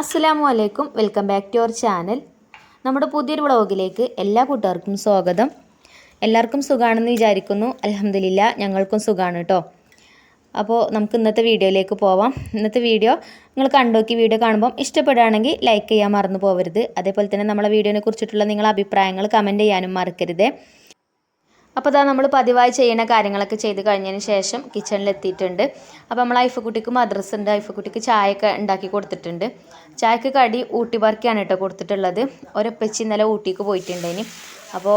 അസ്സലാമു അലൈക്കും welcome back to our channel. നമ്മുടെ പുതിയൊരു വ്ളോഗിലേക്ക് എല്ലാ കൂട്ടുകാർക്കും സ്വാഗതം. എല്ലാവർക്കും സുഖമാണെന്ന് വിചാരിക്കുന്നു. അലഹമില്ല ഞങ്ങൾക്കും സുഖമാണ് കേട്ടോ അപ്പോൾ നമുക്ക് ഇന്നത്തെ വീഡിയോയിലേക്ക് പോവാം. ഇന്നത്തെ വീഡിയോ നിങ്ങൾ കണ്ടോക്കി വീഡിയോ കാണുമ്പം ഇഷ്ടപ്പെടുകയാണെങ്കിൽ ലൈക്ക് ചെയ്യാൻ മറന്നു പോകരുത് അതേപോലെ തന്നെ നമ്മളെ വീഡിയോനെ കുറിച്ചിട്ടുള്ള നിങ്ങളുടെ അഭിപ്രായങ്ങൾ കമന്റ് ചെയ്യാനും മറക്കരുതേ. അപ്പോൾ ഇതാ നമ്മൾ പതിവായി ചെയ്യുന്ന കാര്യങ്ങളൊക്കെ ചെയ്ത് കഴിഞ്ഞതിന് ശേഷം കിച്ചണിൽ എത്തിയിട്ടുണ്ട് അപ്പോൾ നമ്മൾ ഐഫക്കുട്ടിക്ക് മദ്രസ് ഉണ്ട് ഐഫക്കുട്ടിക്ക് ചായയൊക്കെ ഉണ്ടാക്കി കൊടുത്തിട്ടുണ്ട്. ചായക്ക് കടി ഊട്ടി ബർക്കിയാണ് കേട്ടോ കൊടുത്തിട്ടുള്ളത്. ഒരപ്പച്ചി ഇന്നലെ ഊട്ടിക്ക് പോയിട്ടുണ്ടേനി അപ്പോൾ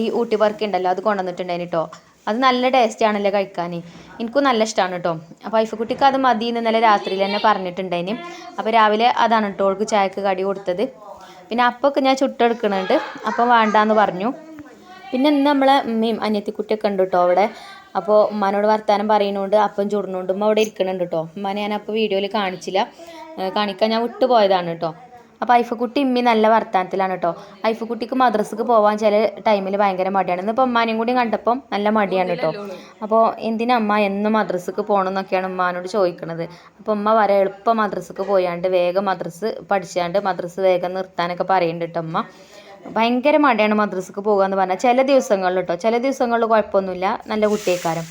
ഈ ഊട്ടി ബർക്കി ഉണ്ടല്ലോ അത് കൊണ്ടുവന്നിട്ടുണ്ടേനി കേട്ടോ. അത് നല്ല ടേസ്റ്റ് ആണല്ലേ കഴിക്കാൻ എനിക്കും നല്ല ഇഷ്ടമാണ് കേട്ടോ. അപ്പോൾ ഐഫക്കുട്ടിക്ക് അത് മതി ഇന്നലെ രാത്രിയിൽ തന്നെ പറഞ്ഞിട്ടുണ്ടേനി അപ്പോൾ രാവിലെ അതാണ് കേട്ടോ ഓൾക്ക് ചായക്ക് കടി കൊടുത്തത്. പിന്നെ അപ്പൊക്കെ ഞാൻ ചുട്ടെടുക്കുന്നുണ്ട് അപ്പം വേണ്ടാന്ന് പറഞ്ഞു. പിന്നെ ഇന്ന് നമ്മളെ ഉമ്മയും അനിയത്തിക്കുട്ടിയൊക്കെ ഉണ്ട് കേട്ടോ അവിടെ. അപ്പോൾ ഉമ്മാനോട് വർത്താനം പറയുന്നുണ്ട് അപ്പം ചൂടുന്നുണ്ട് ഉമ്മ അവിടെ ഇരിക്കുന്നുണ്ട് കേട്ടോ ഉമ്മ അപ്പോൾ വീഡിയോയിൽ കാണിച്ചില്ല. കാണിക്കാൻ ഞാൻ വിട്ടുപോയതാണ് കേട്ടോ അപ്പോൾ ഐഫക്കുട്ടി ഇമ്മി നല്ല വർത്താനത്തിലാണ് കേട്ടോ ഐഫക്കുട്ടിക്ക് മദ്രസക്ക് പോകാൻ ചില ടൈമിൽ ഭയങ്കര മടിയാണ്. ഇന്നിപ്പോൾ ഉമ്മാനെയും കൂടി കണ്ടപ്പം നല്ല മടിയാണ് കേട്ടോ അപ്പോൾ എന്തിനാ അമ്മ എന്നും മദ്രസക്ക് പോകണം എന്നൊക്കെയാണ് ഉമ്മാനോട് ചോദിക്കണത്. അപ്പോൾ ഉമ്മ വരെ എളുപ്പം മദ്രസക്ക് പോയാണ്ട് വേഗം മദ്രസ് പഠിച്ചാണ്ട് മദ്രസ് വേഗം നിർത്താനൊക്കെ പറയുന്നുണ്ട് കേട്ടോ ഉമ്മ. ഭയങ്കര മടിയാണ് മദ്രസക്ക് പോകുക എന്ന് പറഞ്ഞാൽ ചില ദിവസങ്ങളിൽ കേട്ടോ ചില ദിവസങ്ങളിൽ കുഴപ്പമൊന്നുമില്ല. നല്ല കുട്ടിയേക്കാരം.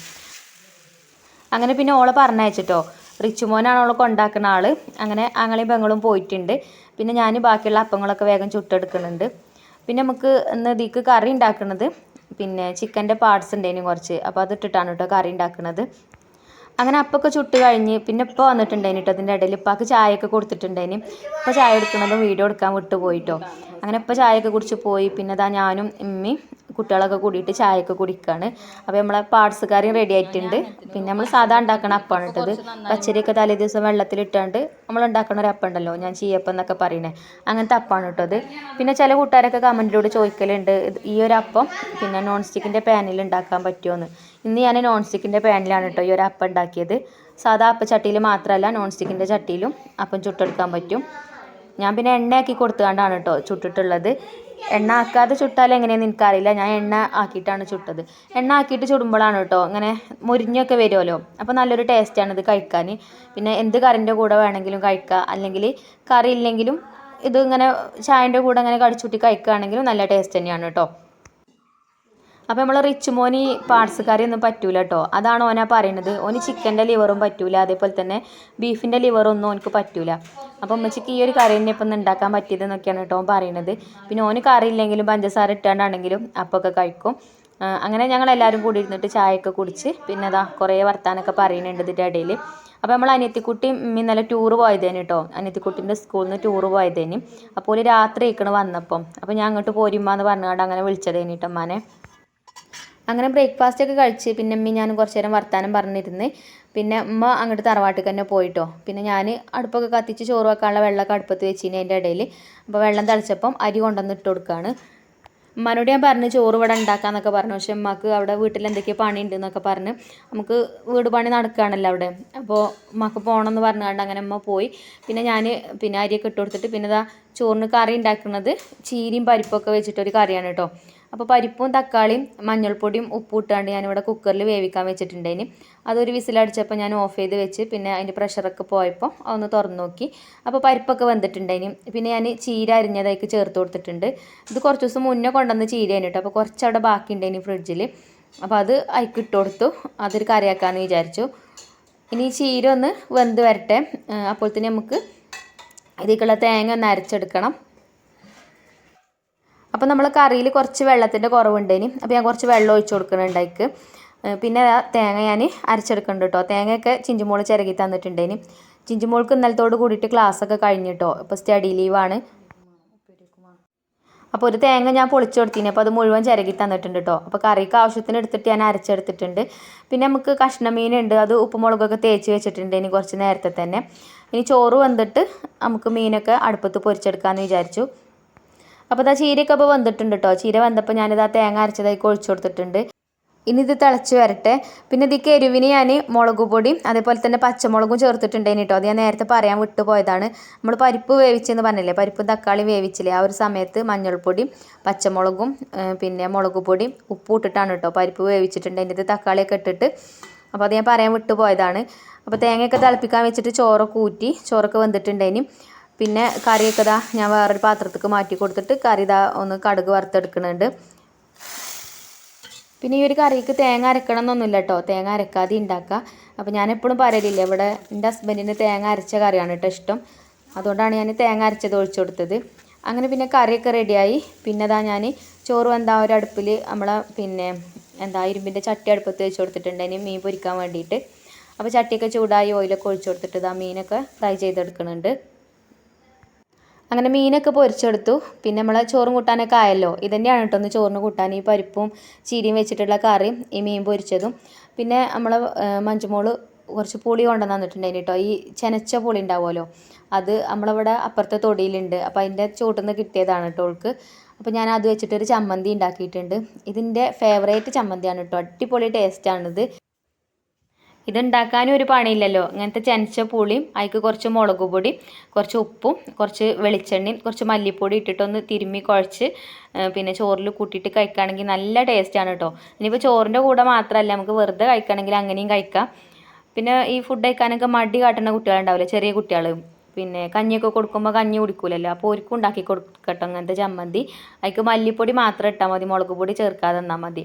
അങ്ങനെ പിന്നെ ഓളെ പറഞ്ഞയച്ചിട്ടോ. റിച്ചുമോനാണ് ഓളെ കൊണ്ടാക്കുന്ന ആൾ. അങ്ങനെ ആങ്ങളെയും പെങ്ങളും പോയിട്ടുണ്ട്. പിന്നെ ഞാൻ ബാക്കിയുള്ള അപ്പങ്ങളൊക്കെ വേഗം ചുട്ടെടുക്കുന്നുണ്ട്. പിന്നെ നമുക്ക് ഇന്ന് ഇതിക്ക് കറി ഉണ്ടാക്കുന്നത് പിന്നെ ചിക്കന്റെ പാർട്സ് ഉണ്ടേനും കുറച്ച്. അപ്പോൾ അത് ഇട്ടിട്ടാണ് കേട്ടോ കറി ഉണ്ടാക്കുന്നത്. അങ്ങനെ അപ്പൊക്കെ ചുട്ട് കഴിഞ്ഞ് പിന്നെ ഇപ്പോൾ വന്നിട്ടുണ്ടായിന് കേട്ടോ അതിന്റെ ഇടയിൽ. ഇപ്പാക്ക് ചായയൊക്കെ കൊടുത്തിട്ടുണ്ടായിന് ഇപ്പോൾ ചായ എടുക്കുന്നതും വീഡിയോ എടുക്കാൻ വിട്ടു പോയിട്ടോ അങ്ങനെ ഇപ്പോൾ ചായയൊക്കെ കുടിച്ച് പോയി. പിന്നെ അതാ ഞാനും ഇമ്മി കുട്ടികളൊക്കെ കൂടിയിട്ട് ചായയൊക്കെ കുടിക്കുകയാണ് അപ്പോൾ നമ്മളെ പാർട്സ് റെഡി ആയിട്ടുണ്ട്. പിന്നെ നമ്മൾ സാധാ ഉണ്ടാക്കണ അപ്പമാണ് ഇട്ടത്. പച്ചരിയൊക്കെ തലേ ദിവസം വെള്ളത്തിലിട്ടാണ്ട് നമ്മൾ ഉണ്ടാക്കണ ഒരു അപ്പം ഉണ്ടല്ലോ ഞാൻ ചീയപ്പം എന്നൊക്കെ പറയണേ. അങ്ങനത്തെ അപ്പമാണ് ഇട്ടത്. പിന്നെ ചില കൂട്ടുകാരൊക്കെ കമന്റിലൂടെ ചോദിക്കലുണ്ട് ഇത് ഈ ഒരു അപ്പം പിന്നെ നോൺ സ്റ്റിക്കിന്റെ പാനിൽ ഉണ്ടാക്കാൻ പറ്റുമോയെന്ന് ഇന്ന് ഞാൻ നോൺ സ്റ്റിക്കിന്റെ പാനിലാണ് കേട്ടോ ഈ ഒരു അപ്പം ഉണ്ടാക്കിയത്. സാധാ അപ്പച്ചട്ടിയിൽ മാത്രമല്ല നോൺ സ്റ്റിക്കിന്റെ ചട്ടിയിലും അപ്പം ചുട്ടെടുക്കാൻ പറ്റും. ഞാൻ പിന്നെ എണ്ണയാക്കി കൊടുത്തുകൊണ്ടാണ് കേട്ടോ ചുട്ടിട്ടുള്ളത്. എണ്ണ ആക്കാതെ ചുട്ടാൽ എങ്ങനെയാണെന്ന് എനിക്കറിയില്ല. ഞാൻ എണ്ണ ആക്കിയിട്ടാണ് ചുട്ടത്. എണ്ണ ആക്കിയിട്ട് ചുടുമ്പോഴാണ് കേട്ടോ ഇങ്ങനെ മുരിഞ്ഞൊക്കെ വരുമല്ലോ അപ്പോൾ നല്ലൊരു ടേസ്റ്റാണ് ഇത് കഴിക്കാൻ. പിന്നെ എന്ത് കറിന്റെ കൂടെ വേണമെങ്കിലും കഴിക്കുക അല്ലെങ്കിൽ കറി ഇല്ലെങ്കിലും ഇത് ഇങ്ങനെ ചായന്റെ കൂടെ ഇങ്ങനെ കടിച്ചുട്ടി കഴിക്കുകയാണെങ്കിലും നല്ല ടേസ്റ്റ് തന്നെയാണ് കേട്ടോ അപ്പോൾ നമ്മൾ റിച്ച് മോന് പാർട്സ് കറി ഒന്നും പറ്റൂല കേട്ടോ അതാണ് ഓന പറയുന്നത് ഓന് ചിക്കന്റെ ലിവറും പറ്റൂല. അതേപോലെ തന്നെ ബീഫിന്റെ ഒന്നും ഓനക്ക് പറ്റൂല. അപ്പോൾ ഉമ്മച്ചിക്ക് ഈ ഒരു കറി തന്നെ ഇപ്പം ഉണ്ടാക്കാൻ പറ്റിയതെന്നൊക്കെയാണ് കേട്ടോ ഓൻ പറയുന്നത് പിന്നെ ഓന് കറി ഇല്ലെങ്കിലും പഞ്ചസാര ഇട്ടാണ്ടാണെങ്കിലും അപ്പൊക്കെ കഴിക്കും. അങ്ങനെ ഞങ്ങൾ എല്ലാവരും കൂടി ഇരുന്നിട്ട് ചായയൊക്കെ കുടിച്ച് പിന്നെ അതാ കുറേ വർത്താനൊക്കെ പറയുന്നുണ്ട് ഇതിന്റെ ഇടയിൽ. അപ്പോൾ നമ്മൾ അനിയത്തിക്കുട്ടി ഇന്നലെ ടൂർ പോയതേന് കേട്ടോ അനിയത്തിക്കുട്ടിന്റെ സ്കൂളിൽ നിന്ന് ടൂറ് പോയതേന്. അപ്പോൾ രാത്രി ഇരിക്കണ വന്നപ്പം. അപ്പോൾ ഞാൻ അങ്ങോട്ട് പോരുമ്മാന്ന് പറഞ്ഞുകൊണ്ട് അങ്ങനെ വിളിച്ചതേന് കേട്ടോ അമ്മാനെ അങ്ങനെ ബ്രേക്ക്ഫാസ്റ്റ് ഒക്കെ കഴിച്ച് പിന്നെ അമ്മ ഞാൻ കുറച്ച് നേരം വർത്താനം പറഞ്ഞിരുന്ന്. പിന്നെ അമ്മ അങ്ങോട്ട് തറവാട്ടിൽ തന്നെ പോയിട്ടോ. പിന്നെ ഞാൻ അടുപ്പൊക്കെ കത്തിച്ച് ചോറ് വെക്കാനുള്ള വെള്ളമൊക്കെ അടുപ്പത്ത് വെച്ചിന് അതിന്റെ ഇടയിൽ അപ്പോൾ വെള്ളം തിളച്ചപ്പം അരി കൊണ്ടുവന്ന് ഇട്ട് കൊടുക്കുകയാണ് ഉമ്മാനോട് ഞാൻ പറഞ്ഞു ചോറ് ഇവിടെ ഉണ്ടാക്കാന്നൊക്കെ പറഞ്ഞു. പക്ഷെ ഉമ്മക്ക് അവിടെ വീട്ടിൽ എന്തൊക്കെയോ പണി ഉണ്ട് എന്നൊക്കെ പറഞ്ഞ്. നമുക്ക് വീട് പണി നടക്കുകയാണല്ലോ അവിടെ. അപ്പോൾ ഉമ്മക്ക് പോകണമെന്ന് പറഞ്ഞുകൊണ്ട് അങ്ങനെ അമ്മ പോയി. പിന്നെ ഞാൻ പിന്നെ അരിയൊക്കെ ഇട്ട് കൊടുത്തിട്ട് പിന്നെ ഇതാ ചോറിന് കറി ഉണ്ടാക്കുന്നത് ചീരിയും പരിപ്പൊക്കെ വെച്ചിട്ടൊരു കറിയാണ് കേട്ടോ. അപ്പോൾ പരിപ്പും തക്കാളിയും മഞ്ഞൾപ്പൊടിയും ഉപ്പും ഇട്ടാണ്ട് ഞാനിവിടെ കുക്കറിൽ വേവിക്കാൻ വെച്ചിട്ടുണ്ടേന് അതൊരു വിസിലടിച്ചപ്പോൾ ഞാൻ ഓഫ് ചെയ്ത് വെച്ച് പിന്നെ അതിന്റെ പ്രഷറൊക്കെ പോയപ്പോൾ ഒന്ന് തുറന്നു നോക്കി. അപ്പോൾ പരിപ്പൊക്കെ വന്നിട്ടുണ്ടായിന്. പിന്നെ ഞാൻ ചീര അരിഞ്ഞതായിക്ക് ചേർത്ത് കൊടുത്തിട്ടുണ്ട്. ഇത് കുറച്ച് ദിവസം മുന്നേ കൊണ്ടുവന്ന് ചീരയാണ് കേട്ടോ അപ്പോൾ കുറച്ച് അവിടെ ബാക്കി ഉണ്ടായിന് ഫ്രിഡ്ജിൽ അപ്പോൾ അത് അതിക്ക് ഇട്ട് കൊടുത്തു. അതൊരു കറിയാക്കാമെന്ന് വിചാരിച്ചു. ഇനി ചീര ഒന്ന് വെന്ത് വരട്ടെ. അപ്പോൾ തന്നെ നമുക്ക് ഇതിക്കുള്ള തേങ്ങ ഒന്ന് അരച്ചെടുക്കണം. അപ്പോൾ നമ്മൾ കറിയിൽ കുറച്ച് വെള്ളത്തിന്റെ കുറവുണ്ടേനി. അപ്പോൾ ഞാൻ കുറച്ച് വെള്ളം ഒഴിച്ച് കൊടുക്കുന്നുണ്ട് അതിക്ക് പിന്നെ തേങ്ങ ഞാൻ അരച്ചെടുക്കുന്നുണ്ട് കേട്ടോ. തേങ്ങയൊക്കെ ചിഞ്ചുമോൾ ചിരകി തന്നിട്ടുണ്ടേനി. ചിഞ്ചുമോൾക്ക് ഇന്നലത്തോട് കൂടിയിട്ട് ക്ലാസ്സൊക്കെ കഴിഞ്ഞിട്ടോ ഇപ്പോൾ സ്റ്റഡി ലീവാണ് അപ്പോൾ ഒരു തേങ്ങ ഞാൻ പൊളിച്ചു കൊടുത്തിന്. അപ്പോൾ അത് മുഴുവൻ ചിരകി തന്നിട്ടുണ്ട് കേട്ടോ. അപ്പോൾ കറിക്ക് ആവശ്യത്തിന് എടുത്തിട്ട് ഞാൻ അരച്ചെടുത്തിട്ടുണ്ട്. പിന്നെ നമുക്ക് കഷ്ണമീനുണ്ട് അത് ഉപ്പുമുളകൊക്കെ തേച്ച് വെച്ചിട്ടുണ്ട് ഇനി കുറച്ച് നേരത്തെ തന്നെ. ഇനി ചോറ് വന്നിട്ട് നമുക്ക് മീനൊക്കെ അടുപ്പത്ത് പൊരിച്ചെടുക്കാമെന്ന് വിചാരിച്ചു. അപ്പോൾ ഇതാ ചീരയൊക്കെ അപ്പോൾ വന്നിട്ടുണ്ട് കേട്ടോ ചീര വന്നപ്പോൾ ഞാനിത് തേങ്ങ അരച്ചതായി ഒഴിച്ചു കൊടുത്തിട്ടുണ്ട്. ഇനി ഇത് തിളച്ച് വരട്ടെ. പിന്നെ ഇതിക്ക് എരിവിന് ഞാൻ മുളക് പൊടിയും അതേപോലെ തന്നെ പച്ചമുളകും ചേർത്തിട്ടുണ്ടേനി കേട്ടോ അത് ഞാൻ നേരത്തെ പറയാൻ വിട്ടുപോയതാണ് നമ്മൾ പരിപ്പ് വേവിച്ചെന്ന് പറഞ്ഞില്ലേ പരിപ്പും തക്കാളിയും വേവിച്ചില്ലേ ആ ഒരു സമയത്ത് മഞ്ഞൾപ്പൊടി പച്ചമുളകും പിന്നെ മുളക് ഉപ്പ് ഇട്ടിട്ടാണ് കേട്ടോ പരിപ്പ് വേവിച്ചിട്ടുണ്ട്. അതിന്റെ തക്കാളിയൊക്കെ ഇട്ടിട്ട്. അപ്പോൾ അത് ഞാൻ പറയാൻ വിട്ടുപോയതാണ് അപ്പോൾ തേങ്ങയൊക്കെ തിളപ്പിക്കാൻ വെച്ചിട്ട് ചോറൊക്കെ ഊറ്റി ചോറൊക്കെ വെന്തിട്ടുണ്ടേനി പിന്നെ കറിയൊക്കെ ഇതാ ഞാൻ വേറൊരു പാത്രത്തേക്ക് മാറ്റി കൊടുത്തിട്ട് കറി ഇതാ ഒന്ന് കടുക് വറുത്തെടുക്കുന്നുണ്ട്. പിന്നെ ഈ ഒരു കറിക്ക് തേങ്ങ അരക്കണം എന്നൊന്നുമില്ല കേട്ടോ തേങ്ങ അരക്കാതെ ഉണ്ടാക്കുക അപ്പോൾ ഞാൻ എപ്പോഴും പറയലില്ല ഇവിടെ എന്റെ ഹസ്ബൻഡിന് തേങ്ങ അരച്ച കറിയാണ് കേട്ടോ ഇഷ്ടം. അതുകൊണ്ടാണ് ഞാൻ തേങ്ങ അരച്ചത് ഒഴിച്ചു കൊടുത്തത്. അങ്ങനെ പിന്നെ കറിയൊക്കെ റെഡിയായി. പിന്നെ അതാ ഞാൻ ചോറ് വെന്താ ഒരു അടുപ്പിൽ നമ്മളെ പിന്നെ എന്താ ഇരുമ്പിന്റെ ചട്ടി അടുപ്പത്ത് വെച്ച് കൊടുത്തിട്ടുണ്ട്. ഇനി മീൻ പൊരിക്കാൻ വേണ്ടിയിട്ട്. അപ്പോൾ ചട്ടിയൊക്കെ ചൂടായി ഓയിലൊക്കെ ഒഴിച്ചു കൊടുത്തിട്ട് ഇതാ മീനൊക്കെ ഫ്രൈ ചെയ്തെടുക്കുന്നുണ്ട്. അങ്ങനെ മീനൊക്കെ പൊരിച്ചെടുത്തു. പിന്നെ നമ്മൾ ചോറും കൂട്ടാനൊക്കെ ആയല്ലോ. ഇതന്നെയാണ് കേട്ടോ ഒന്ന് ചോറിന് കൂട്ടാൻ. ഈ പരിപ്പും ചീരിയും വെച്ചിട്ടുള്ള കറിയും ഈ മീൻ പൊരിച്ചതും. പിന്നെ നമ്മൾ മഞ്ചുമോൾ കുറച്ച് പുളി തന്നിട്ടുണ്ടായിന് കേട്ടോ. ഈ ചെനച്ച പുളി ഉണ്ടാവുമല്ലോ. അത് നമ്മളവിടെ അപ്പുറത്തെ തൊടിയിലുണ്ട്. അപ്പോൾ അതിന്റെ ചുവട്ടിൽ നിന്ന് കിട്ടിയതാണ് കേട്ടോ ഓൾക്ക്. അപ്പോൾ ഞാൻ അത് വെച്ചിട്ടൊരു ചമ്മന്തി ഉണ്ടാക്കിയിട്ടുണ്ട്. ഇതിന്റെ ഫേവറേറ്റ് ചമ്മന്തിയാണ് കേട്ടോ. അടിപൊളി ടേസ്റ്റാണിത് ഇതുണ്ടാക്കാനും ഒരു പണിയില്ലല്ലോ. ഇങ്ങനത്തെ ചനച്ച പുളിയും അതിക്ക് കുറച്ച് മുളക് പൊടി കുറച്ച് ഉപ്പും കുറച്ച് വെളിച്ചെണ്ണയും കുറച്ച് മല്ലിപ്പൊടി ഇട്ടിട്ടൊന്ന് തിരുമ്മി കുഴച്ച് പിന്നെ ചോറിൽ കൂട്ടിയിട്ട് കഴിക്കുകയാണെങ്കിൽ നല്ല ടേസ്റ്റാണ് കേട്ടോ ഇനിയിപ്പോൾ ചോറിന്റെ കൂടെ മാത്രമല്ല നമുക്ക് വെറുതെ കഴിക്കുകയാണെങ്കിൽ അങ്ങനെയും കഴിക്കാം. പിന്നെ ഈ ഫുഡ് കഴിക്കാനൊക്കെ മടി കാട്ടുന്ന കുട്ടികളുണ്ടാവില്ല ചെറിയ കുട്ടികൾ പിന്നെ കഞ്ഞിയൊക്കെ കൊടുക്കുമ്പോൾ കഞ്ഞി കുടിക്കൂലല്ലോ. അപ്പോൾ ഒരുക്കും ഉണ്ടാക്കി കൊടുക്കട്ടോ അങ്ങനത്തെ ചമ്മന്തി. അതിക്ക് മല്ലിപ്പൊടി മാത്രം ഇട്ടാൽ മതി മുളക് പൊടി ചേർക്കാതെ തന്നാൽ മതി.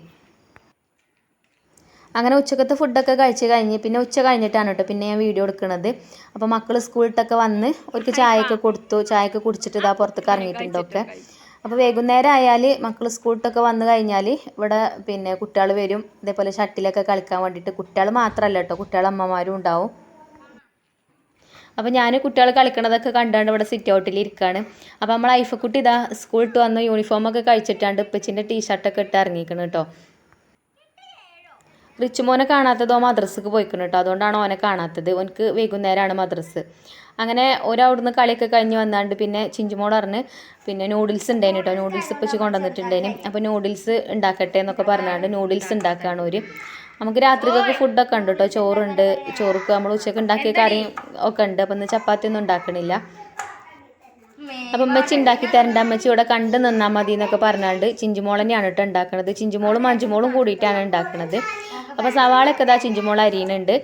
അങ്ങനെ ഉച്ചക്കത്തെ ഫുഡൊക്കെ കഴിച്ച് കഴിഞ്ഞ് പിന്നെ ഉച്ച കഴിഞ്ഞിട്ടാണ് കേട്ടോ പിന്നെ ഞാൻ വീഡിയോ എടുക്കുന്നത് അപ്പോൾ മക്കൾ സ്കൂളിട്ടൊക്കെ വന്ന് അവർക്ക് ചായയൊക്കെ കൊടുത്തു. ചായയൊക്കെ കുടിച്ചിട്ട് ഇതാ പുറത്തേക്ക് ഇറങ്ങിയിട്ടുണ്ടൊക്കെ അപ്പോൾ വൈകുന്നേരം ആയാൽ മക്കൾ സ്കൂളിട്ടൊക്കെ വന്നു കഴിഞ്ഞാൽ ഇവിടെ പിന്നെ കുട്ടികൾ വരും. ഇതേപോലെ ഷട്ടിലൊക്കെ കളിക്കാൻ വേണ്ടിയിട്ട് കുട്ടികൾ മാത്രമല്ല കേട്ടോ കുട്ടികൾ അമ്മമാരും ഉണ്ടാവും. അപ്പോൾ ഞാൻ കുട്ടികൾ കളിക്കണതൊക്കെ കണ്ടാണ്ട് ഇവിടെ സിറ്റ് ഔട്ടിൽ ഇരിക്കുകയാണ് അപ്പോൾ നമ്മൾ ഐഫക്കുട്ടി ഇതാ സ്കൂളിട്ട് വന്ന് യൂണിഫോമൊക്കെ കഴിച്ചിട്ടാണ്ട് ഇപ്പച്ചിന്റെ ടീഷർട്ടൊക്കെ ഇട്ട് ഇറങ്ങിക്കണം കേട്ടോ റിച്ചുമോനെ കാണാത്തതോ മദ്രസ്സക്ക് പോയിക്കണം കേട്ടോ അതുകൊണ്ടാണ് ഓനെ കാണാത്തത്. ഓനക്ക് വൈകുന്നേരമാണ് മദ്രസ് അങ്ങനെ ഒരവിടുന്ന് കളിയൊക്കെ കഴിഞ്ഞ് വന്നാണ്ട് പിന്നെ ചിഞ്ചുമോൾ പറഞ്ഞ് പിന്നെ നൂഡിൽസ് ഉണ്ടായിരുന്നു കേട്ടോ നൂഡിൽസ് ഇപ്പം കൊണ്ടുവന്നിട്ടുണ്ടായിരുന്നു അപ്പോൾ നൂഡിൽസ് ഉണ്ടാക്കട്ടെ എന്നൊക്കെ പറഞ്ഞാണ്ട് നൂഡിൽസ് ഉണ്ടാക്കുകയാണ് ഒരു നമുക്ക് രാത്രിക്കൊക്കെ ഫുഡൊക്കെ ഉണ്ട് കേട്ടോ ചോറുണ്ട്. ചോറുക്ക് നമ്മൾ ഉച്ചയ്ക്ക് ഉണ്ടാക്കിയ കറിയും ഒക്കെ ഉണ്ട്. അപ്പം ചപ്പാത്തി ഒന്നും ഉണ്ടാക്കണില്ല അപ്പം അമ്മച്ചി ഉണ്ടാക്കി തരണ്ട. അമ്മച്ചി ഇവിടെ കണ്ട് നിന്നാൽ മതി എന്നൊക്കെ പറഞ്ഞാണ്ട് ചിഞ്ചുമോൾ തന്നെയാണ് കേട്ടോ ഉണ്ടാക്കുന്നത് ചിഞ്ചുമോളും മഞ്ചുമോളും കൂടിയിട്ടാണ് ഉണ്ടാക്കുന്നത് അപ്പോൾ സവാളയൊക്കെ ഇതാ ചിഞ്ചുമോൾ അരിയുന്നുണ്ട്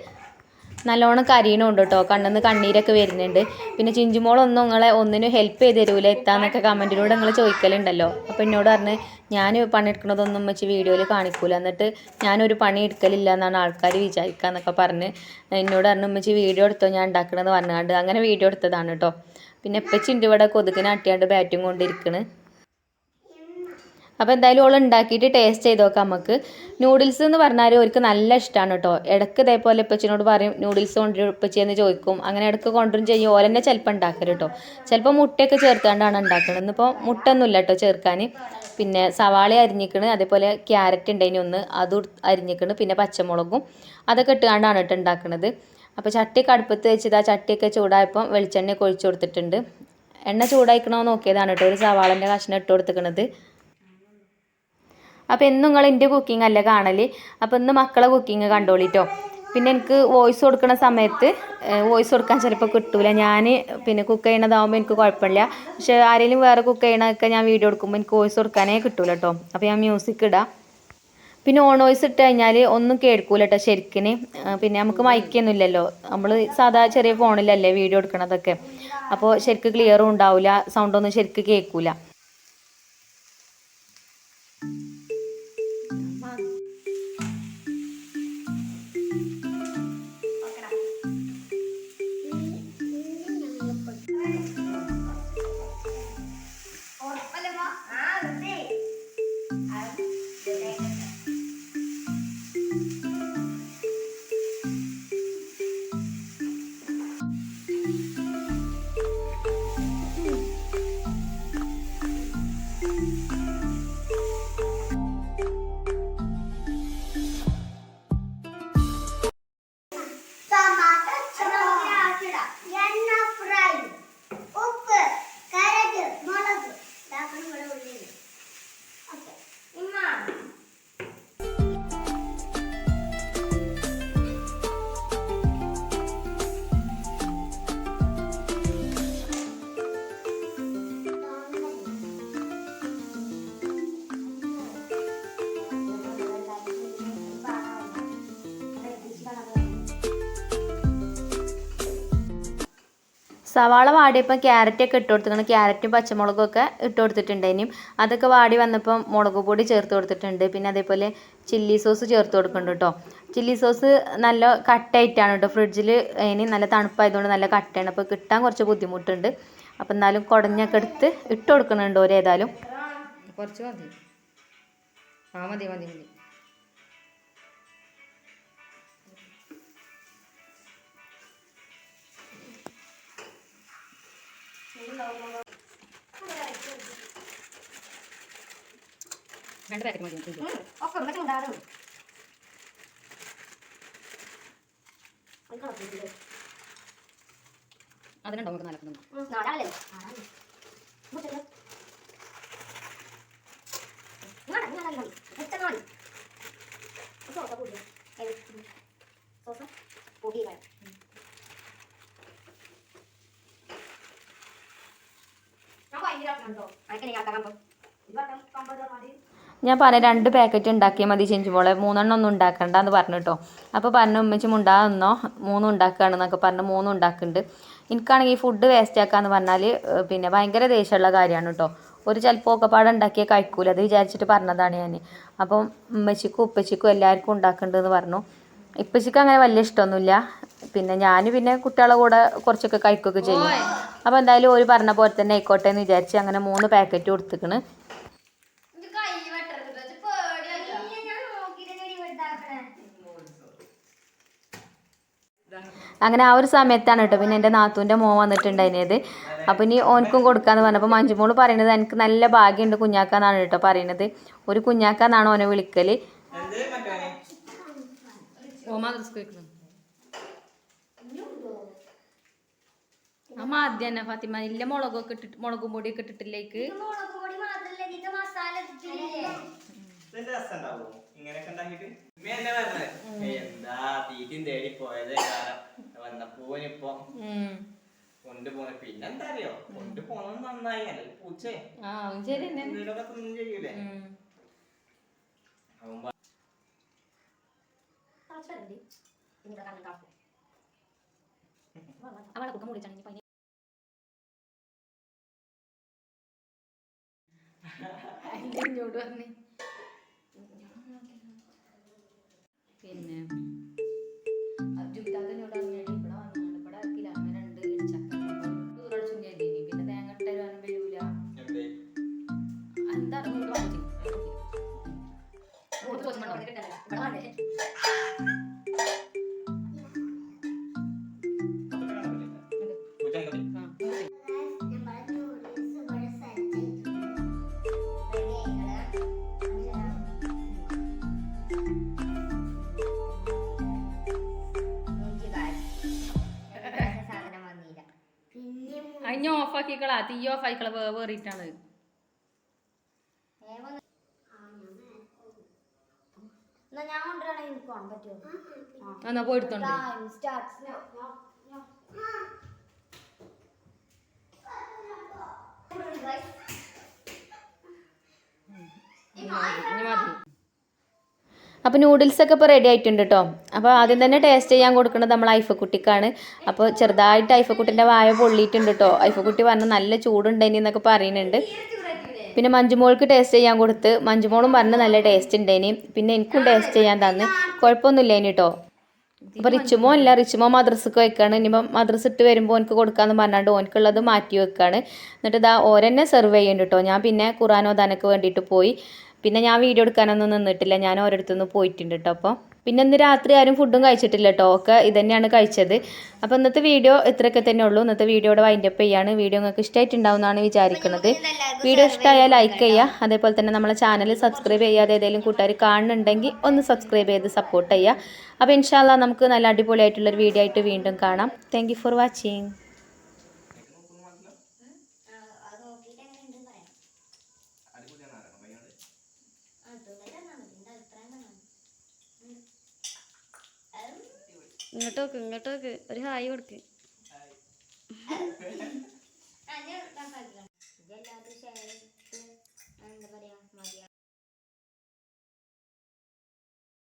നല്ലോണം കരിയണമുണ്ട് കേട്ടോ. കണ്ണിന്ന് കണ്ണീരൊക്കെ വരുന്നുണ്ട്. പിന്നെ ചിഞ്ചുമോളൊന്നും നിങ്ങളെ ഒന്നിനും ഹെൽപ്പ് ചെയ്ത് തരൂല. എത്താന്നൊക്കെ കമന്റിലൂടെ നിങ്ങൾ ചോദിക്കലുണ്ടല്ലോ. അപ്പോൾ എന്നോട് പറഞ്ഞ് ഞാൻ പണിയെടുക്കണതൊന്നും വെച്ച് വീഡിയോയിൽ കാണിക്കൂല. എന്നിട്ട് ഞാനൊരു പണി എടുക്കലില്ല എന്നാണ് ആൾക്കാർ വിചാരിക്കുക എന്നൊക്കെ പറഞ്ഞ് എന്നോട് പറഞ്ഞു ഉമ്മച്ചി വീഡിയോ എടുത്തോ? ഞാൻ ഉണ്ടാക്കണമെന്ന് പറഞ്ഞാണ്ട്. അങ്ങനെ വീഡിയോ എടുത്തതാണ് കേട്ടോ. പിന്നെ എപ്പച്ചിന്റെ ഇവിടെ കൊതുകിനെ അട്ടിയാണ്ട് ബാറ്റും കൊണ്ടിരിക്കണ്. അപ്പോൾ എന്തായാലും ഓൾ ഉണ്ടാക്കിയിട്ട് ടേസ്റ്റ് ചെയ്ത് നോക്കാം നമുക്ക് നൂഡിൽസ് എന്ന് പറഞ്ഞാൽ അവർക്ക് നല്ല ഇഷ്ടമാണ് കേട്ടോ ഇടയ്ക്ക് ഇതേപോലെ ഇപ്പച്ചിനോട് പറയും നൂഡിൽസ് കൊണ്ടുവരും ഇപ്പച്ചിയെന്ന് ചോദിക്കും. അങ്ങനെ ഇടയ്ക്ക് കൊണ്ടുവരും ചെയ്യും. ഓലെന്നെ ചിലപ്പോൾ ഉണ്ടാക്കരുത് കേട്ടോ ചിലപ്പോൾ മുട്ടയൊക്കെ ചേർത്താണ്ടാണ് ഉണ്ടാക്കുന്നത് ഇന്നിപ്പോൾ മുട്ട ഒന്നുമില്ല കേട്ടോ ചേർക്കാൻ പിന്നെ സവാള അരിഞ്ഞിക്കണ്. അതേപോലെ ക്യാരറ്റ് ഉണ്ടായിന് ഒന്ന്. അതും അരിഞ്ഞിക്കണ്. പിന്നെ പച്ചമുളകും. അതൊക്കെ ഇട്ടുകൊണ്ടാണ് കേട്ടോ ഉണ്ടാക്കുന്നത് അപ്പോൾ ചട്ടിയൊക്കെ അടുപ്പത്ത് വെച്ചത് ആ ചട്ടിയൊക്കെ ചൂടായപ്പോൾ വെളിച്ചെണ്ണയൊക്കെ ഒഴിച്ചു കൊടുത്തിട്ടുണ്ട്. എണ്ണ ചൂടായിക്കണോ നോക്കിയതാണ് കേട്ടോ ഒരു സവാളന്റെ കഷ്ണം ഇട്ട് കൊടുത്തിക്കണത്. അപ്പോൾ എന്നും നിങ്ങൾ എന്റെ കുക്കിംഗ് അല്ല കാണൽ അപ്പോൾ ഇന്ന് മക്കളെ കുക്കിംഗ് കണ്ടോളിട്ടോ. പിന്നെ എനിക്ക് വോയിസ് കൊടുക്കുന്ന സമയത്ത് വോയിസ് കൊടുക്കാൻ ചിലപ്പോൾ കിട്ടൂല. ഞാൻ പിന്നെ കുക്ക് ചെയ്യണതാകുമ്പോൾ എനിക്ക് കുഴപ്പമില്ല. പക്ഷെ ആരെങ്കിലും വേറെ കുക്ക് ചെയ്യണതൊക്കെ ഞാൻ വീഡിയോ എടുക്കുമ്പോൾ എനിക്ക് വോയിസ് കൊടുക്കാനേ കിട്ടൂല കേട്ടോ അപ്പോൾ ഞാൻ മ്യൂസിക് ഇടാം. പിന്നെ ഓൺ വോയിസ് ഇട്ട് കഴിഞ്ഞാൽ ഒന്നും കേൾക്കൂല കേട്ടോ ശരിക്കിന് പിന്നെ നമുക്ക് മൈക്കൊന്നും ഇല്ലല്ലോ. നമ്മൾ സാധാ ചെറിയ ഫോണിലല്ലേ വീഡിയോ എടുക്കണതൊക്കെ. അപ്പോൾ ശരിക്ക് ക്ലിയറും ഉണ്ടാവില്ല സൗണ്ടൊന്നും ശരിക്ക് കേൾക്കൂല. സവാള വാടിയപ്പോൾ ക്യാരറ്റൊക്കെ ഇട്ട് കൊടുത്തിട്ടുണ്ട്. ക്യാരറ്റും പച്ചമുളകും ഒക്കെ ഇട്ട് കൊടുത്തിട്ടുണ്ട് ഇനിയും അതൊക്കെ വാടി വന്നപ്പോൾ മുളക് പൊടി ചേർത്ത് കൊടുത്തിട്ടുണ്ട്. പിന്നെ അതേപോലെ ചില്ലി സോസ് ചേർത്ത് കൊടുക്കുന്നുണ്ട് കേട്ടോ ചില്ലി സോസ് നല്ല കട്ടായിട്ടാണ് കേട്ടോ ഫ്രിഡ്ജിൽ ഇനി നല്ല തണുപ്പായതുകൊണ്ട് നല്ല കട്ടയാണ് അപ്പോൾ കിട്ടാൻ കുറച്ച് ബുദ്ധിമുട്ടുണ്ട്. അപ്പം എന്നാലും കുടഞ്ഞൊക്കെ എടുത്ത് ഇട്ട് കൊടുക്കുന്നുണ്ട് ഓരേതായാലും. കുറച്ച് മതി. ആ മതി മതി മതി. രണ്ട് പാക്കറ്റ് മതി. അതിനുണ്ടോ നമുക്ക് നാലൊക്കെ ഞാൻ പറഞ്ഞ രണ്ട് പാക്കറ്റ് ഉണ്ടാക്കിയാൽ മതി ചെഞ്ചുമോളെ മൂന്നെണ്ണം ഒന്നും ഉണ്ടാക്കണ്ട എന്ന് പറഞ്ഞു കേട്ടോ അപ്പോൾ പറഞ്ഞു ഉമ്മച്ചി മുണ്ടാകുന്നോ മൂന്നും ഉണ്ടാക്കുകയാണെന്നൊക്കെ പറഞ്ഞ് മൂന്നും ഉണ്ടാക്കുന്നുണ്ട്. എനിക്കാണെങ്കിൽ ഫുഡ് വേസ്റ്റ് ആക്കാന്ന് പറഞ്ഞാൽ പിന്നെ ഭയങ്കര ദേഷ്യമുള്ള കാര്യമാണ് കേട്ടോ ഒരു ചിലപ്പോൾ ഒക്കെ പാടെ ഉണ്ടാക്കിയാൽ കഴിക്കൂല. അത് വിചാരിച്ചിട്ട് പറഞ്ഞതാണ് ഞാൻ അപ്പം ഉമ്മച്ചിക്കും ഉപ്പച്ചിക്കും എല്ലാവർക്കും ഉണ്ടാക്കുന്നുണ്ടെന്ന് പറഞ്ഞു. ഇപ്പച്ചിക്ക് അങ്ങനെ വലിയ ഇഷ്ടമൊന്നുമില്ല. പിന്നെ ഞാൻ പിന്നെ കുട്ടികളെ കൂടെ കുറച്ചൊക്കെ കഴിക്കുകയൊക്കെ ചെയ്യും. അപ്പോൾ എന്തായാലും ഒരു പറഞ്ഞ പോലെ തന്നെ ആയിക്കോട്ടെ എന്ന് വിചാരിച്ച് അങ്ങനെ മൂന്ന് പാക്കറ്റ് കൊടുത്തിക്കണ്. അങ്ങനെ ആ ഒരു സമയത്താണ് കേട്ടോ. പിന്നെ എന്റെ നാത്തൂന്റെ മോൻ വന്നിട്ടുണ്ടായിരുന്നത് അപ്പം ഇനി ഓനക്കും കൊടുക്കാന്ന് പറഞ്ഞപ്പോൾ മഞ്ജുമോൾ പറയുന്നത് എനിക്ക് നല്ല ഭാഗ്യമുണ്ട് കുഞ്ഞാക്കാന്നാണ് കേട്ടോ പറയുന്നത് ഒരു കുഞ്ഞാക്കാന്നാണ് ഓനെ വിളിക്കൽ ഓ മദ്രസ അമ്മ ആദ്യം തന്നെ ഫാത്തിമ. ഇല്ല മുളകൊക്കെ ഇട്ടിട്ട് മുളകും പൊടിയൊക്കെ ഇട്ടിട്ടില്ലേക്ക് ഇതിന്റെ രസം ഉണ്ടാവോ ഇങ്ങനെയൊക്കെ ഉണ്ടാക്കിയിട്ട്? ഉമ്മ എന്നെ പറഞ്ഞത് എന്താ തീറ്റയും തേടി പോയത് വന്നപ്പോനിപ്പോ കൊണ്ടുപോണ പിന്നെന്താ അറിയോ കൊണ്ടുപോണത് നന്നായി. അല്ല പൂച്ചേ. ആ ശരി തന്നെ. ചെയ്യൂലേ? അവളെ കുക്ക മുടിച്ചാണ് ഇനി എന്നോട് പറഞ്ഞു പിന്നെ അതിന് ഓഫാക്കിക്കളാ തീ കൊണ്ടുവരാണെങ്കിൽ എനിക്ക് പോകാൻ പറ്റുമോ എന്നാ പോയിട്ടുണ്ട് ഇനി മതി അപ്പോൾ നൂഡിൽസൊക്കെ ഇപ്പോൾ റെഡി ആയിട്ടുണ്ട് കേട്ടോ അപ്പോൾ ആദ്യം തന്നെ ടേസ്റ്റ് ചെയ്യാൻ കൊടുക്കുന്നത് നമ്മൾ ഐഫക്കുട്ടിക്കാണ് അപ്പോൾ ചെറുതായിട്ട് ഐഫക്കുട്ടിന്റെ വായ പൊള്ളിയിട്ടുണ്ട് കേട്ടോ ഐഫക്കുട്ടി പറഞ്ഞ് നല്ല ചൂടുണ്ടേനി എന്നൊക്കെ പറയുന്നുണ്ട്. പിന്നെ മഞ്ജുമോൾക്ക് ടേസ്റ്റ് ചെയ്യാൻ കൊടുത്ത് മഞ്ജുമോളും പറഞ്ഞ് നല്ല ടേസ്റ്റ് ഉണ്ടേനി. പിന്നെ എനിക്കും ടേസ്റ്റ് ചെയ്യാൻ തന്ന്. കുഴപ്പമൊന്നുമില്ലേനി കേട്ടോ അപ്പോൾ റിച്ചുമോ അല്ല റിച്ചുമോ മദ്രസക്ക് വെക്കാണ് ഇപ്പം മദ്രസ ഇട്ട് വരുമ്പോൾ ഓനക്ക് കൊടുക്കാന്ന് പറഞ്ഞാണ്ട് ഓനക്കുള്ളത് മാറ്റി വെക്കാണ്. എന്നിട്ട് ഇതാ ഓരെന്നെ സെർവ് ചെയ്യുന്നുണ്ട് കേട്ടോ ഞാൻ പിന്നെ ഖുറാനോ ദാനൊക്കെ വേണ്ടിയിട്ട് പോയി. പിന്നെ ഞാൻ വീഡിയോ എടുക്കാനൊന്നും നിന്നിട്ടില്ല. ഞാൻ ഓരോരുത്തുനിന്ന് പോയിട്ടുണ്ട് കേട്ടോ അപ്പോൾ പിന്നെ ഇന്ന് രാത്രി ആരും ഫുഡും കഴിച്ചിട്ടില്ല കേട്ടോ ഒക്കെ ഇതന്നെയാണ് കഴിച്ചത്. അപ്പോൾ ഇന്നത്തെ വീഡിയോ ഇത്രയൊക്കെ തന്നെ ഉള്ളൂ. ഇന്നത്തെ വീഡിയോയുടെ വൈൻഡപ്പ് ചെയ്യാണ്. വീഡിയോ നിങ്ങൾക്ക് ഇഷ്ടമായിട്ടുണ്ടാവുമെന്നാണ് വിചാരിക്കുന്നത്. വീഡിയോ ഇഷ്ടമായാൽ ലൈക്ക് ചെയ്യുക. അതേപോലെ തന്നെ നമ്മളെ ചാനൽ സബ്സ്ക്രൈബ് ചെയ്യാതെ ഏതെങ്കിലും കൂട്ടുകാർ കാണുന്നുണ്ടെങ്കിൽ ഒന്ന് സബ്സ്ക്രൈബ് ചെയ്ത് സപ്പോർട്ട് ചെയ്യുക. അപ്പോൾ ഇൻഷാല്ല നമുക്ക് നല്ല അടിപൊളിയായിട്ടുള്ളൊരു വീഡിയോ ആയിട്ട് വീണ്ടും കാണാം. താങ്ക് ഫോർ വാച്ചിങ് ഇങ്ങോട്ട് നോക്ക് ഇങ്ങോട്ട് നോക്ക് ഒരു ഹായ് കൊടുക്ക്. ഇതെല്ലാവരും ഷെയർ